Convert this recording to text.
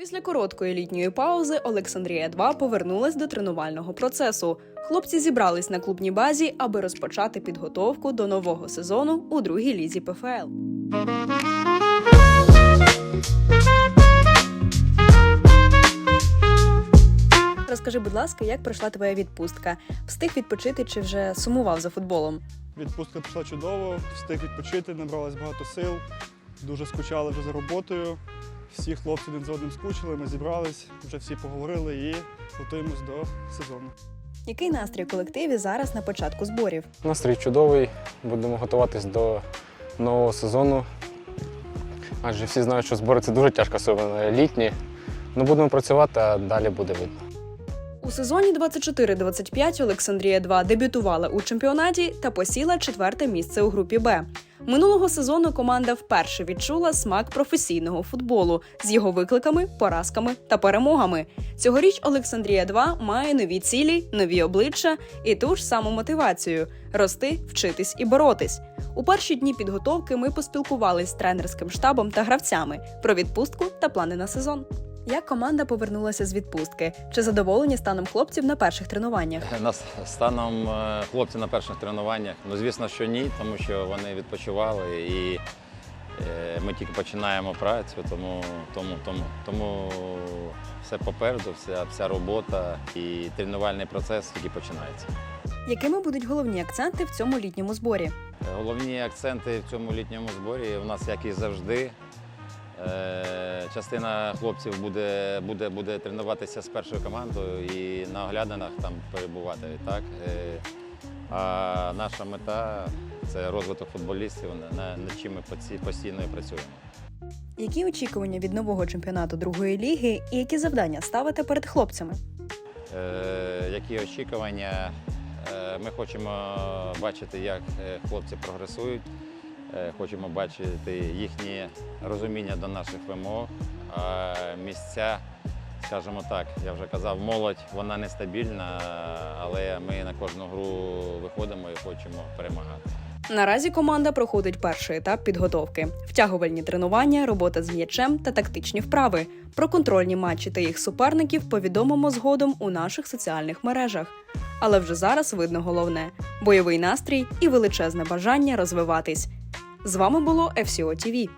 Після короткої літньої паузи Олександрія 2 повернулась до тренувального процесу. Хлопці зібрались на клубній базі, аби розпочати підготовку до нового сезону у другій лізі ПФЛ. Розкажи, будь ласка, як пройшла твоя відпустка? Встиг відпочити чи вже сумував за футболом? Відпустка пішла чудово, встиг відпочити, набралось багато сил. Дуже скучали вже за роботою. Всі хлопці один з одним скучили, ми зібрались, вже всі поговорили і готуємось до сезону. Який настрій у колективі зараз на початку зборів? Настрій чудовий. Будемо готуватись до нового сезону. Адже всі знають, що збори це дуже тяжко, особливо літні. Ну, будемо працювати, а далі буде видно. У сезоні 24-25 Олександрія 2 дебютувала у чемпіонаті та посіла четверте місце у групі Б. Минулого сезону команда вперше відчула смак професійного футболу з його викликами, поразками та перемогами. Цьогоріч Олександрія 2 має нові цілі, нові обличчя і ту ж саму мотивацію рости, вчитись і боротись. У перші дні підготовки ми поспілкувалися з тренерським штабом та гравцями про відпустку та плани на сезон. Як команда повернулася з відпустки? Чи задоволені станом хлопців на перших тренуваннях? Нас станом е, хлопці на перших тренуваннях. Ну, звісно, що ні, тому що вони відпочивали і е, ми тільки починаємо працю, тому, тому, тому, тому все попереду, вся, вся робота і тренувальний процес тільки починається. Якими будуть головні акценти в цьому літньому зборі? Головні акценти в цьому літньому зборі у нас, як і завжди. Частина хлопців буде, буде, буде тренуватися з першою командою і на оглядинах там перебувати. Так? Е, А наша мета це розвиток футболістів, на- на- над чим ми постійно і працюємо. Які очікування від нового чемпіонату другої ліги і які завдання ставите перед хлопцями? Е, Які очікування? Е, Ми хочемо бачити, як е, хлопці прогресують. Е, Хочемо бачити їхнє розуміння до наших вимог. Місця, скажімо так, я вже казав, молодь вона нестабільна, але ми на кожну гру виходимо і хочемо перемагати. Наразі команда проходить перший етап підготовки: втягувальні тренування, робота з м'ячем та тактичні вправи. Про контрольні матчі та їх суперників повідомимо згодом у наших соціальних мережах. Але вже зараз видно головне бойовий настрій і величезне бажання розвиватись. З вами було FCO TV.